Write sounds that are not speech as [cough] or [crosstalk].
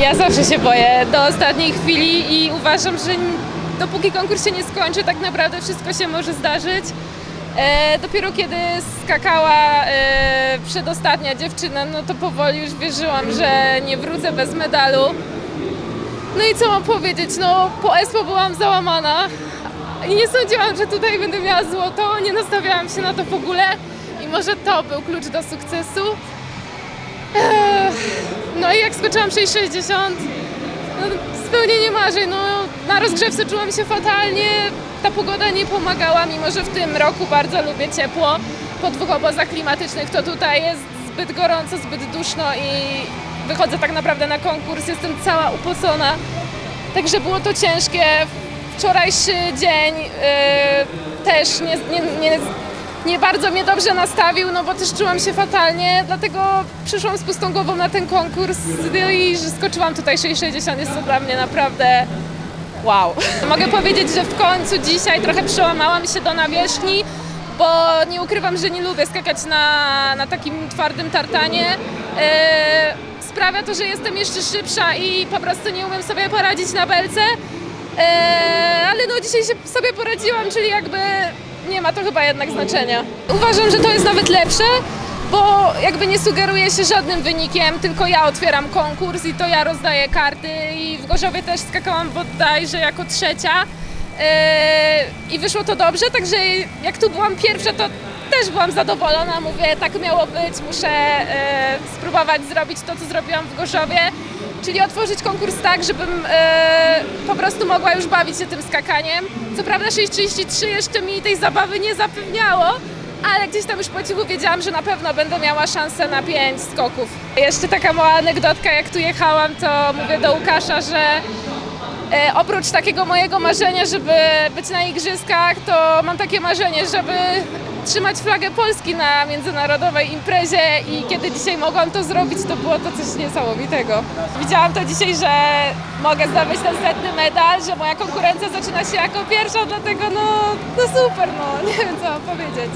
Ja zawsze się boję do ostatniej chwili i uważam, że dopóki konkurs się nie skończy, tak naprawdę wszystko się może zdarzyć. E, dopiero kiedy skakała e, przedostatnia dziewczyna, no to powoli już wierzyłam, że nie wrócę bez medalu. No i co mam powiedzieć, no po ESPO byłam załamana i nie sądziłam, że tutaj będę miała złoto, nie nastawiałam się na to w ogóle i może to był klucz do sukcesu. Ech, No i skoczyłam 6,60, no, spełnienie marzeń, no na rozgrzewce czułam się fatalnie, ta pogoda nie pomagała, mimo że w tym roku bardzo lubię ciepło. Po dwóch obozach klimatycznych to tutaj jest zbyt gorąco, zbyt duszno i wychodzę tak naprawdę na konkurs, jestem cała upocona. Także było to ciężkie. Wczorajszy dzień yy, też nie, nie, nie, nie bardzo mnie dobrze nastawił, no bo też czułam się fatalnie, dlatego przyszłam z pustą głową na ten konkurs no i skoczyłam tutaj 6,60 jest to dla mnie naprawdę wow. Mogę powiedzieć, że w końcu dzisiaj trochę przełamałam się do nawierzchni, bo nie ukrywam, że nie lubię skakać na, na takim twardym tartanie. E, sprawia to, że jestem jeszcze szybsza i po prostu nie umiem sobie poradzić na belce. E, ale no dzisiaj się sobie poradziłam, czyli jakby nie ma to chyba jednak znaczenia. Uważam, że to jest nawet lepsze, bo jakby nie sugeruję się żadnym wynikiem, tylko ja otwieram konkurs i to ja rozdaję karty i w Gorzowie też skakałam bodajże jako trzecia. Yy, i wyszło to dobrze, także jak tu byłam pierwsza, to też byłam zadowolona. Mówię, tak miało być, muszę yy, spróbować zrobić to, co zrobiłam w Gorzowie, czyli otworzyć konkurs tak, żebym yy, po prostu mogła już bawić się tym skakaniem. Co prawda 6.33 jeszcze mi tej zabawy nie zapewniało, ale gdzieś tam już po cichu wiedziałam, że na pewno będę miała szansę na 5 skoków. Jeszcze taka mała anegdotka, jak tu jechałam, to mówię do Łukasza, że E, oprócz takiego mojego marzenia, żeby być na igrzyskach, to mam takie marzenie, żeby trzymać flagę Polski na międzynarodowej imprezie i kiedy dzisiaj mogłam to zrobić, to było to coś niesamowitego. Widziałam to dzisiaj, że mogę zdobyć ten setny medal, że moja konkurencja zaczyna się jako pierwsza, dlatego no, no super, no [laughs] nie wiem co powiedzieć.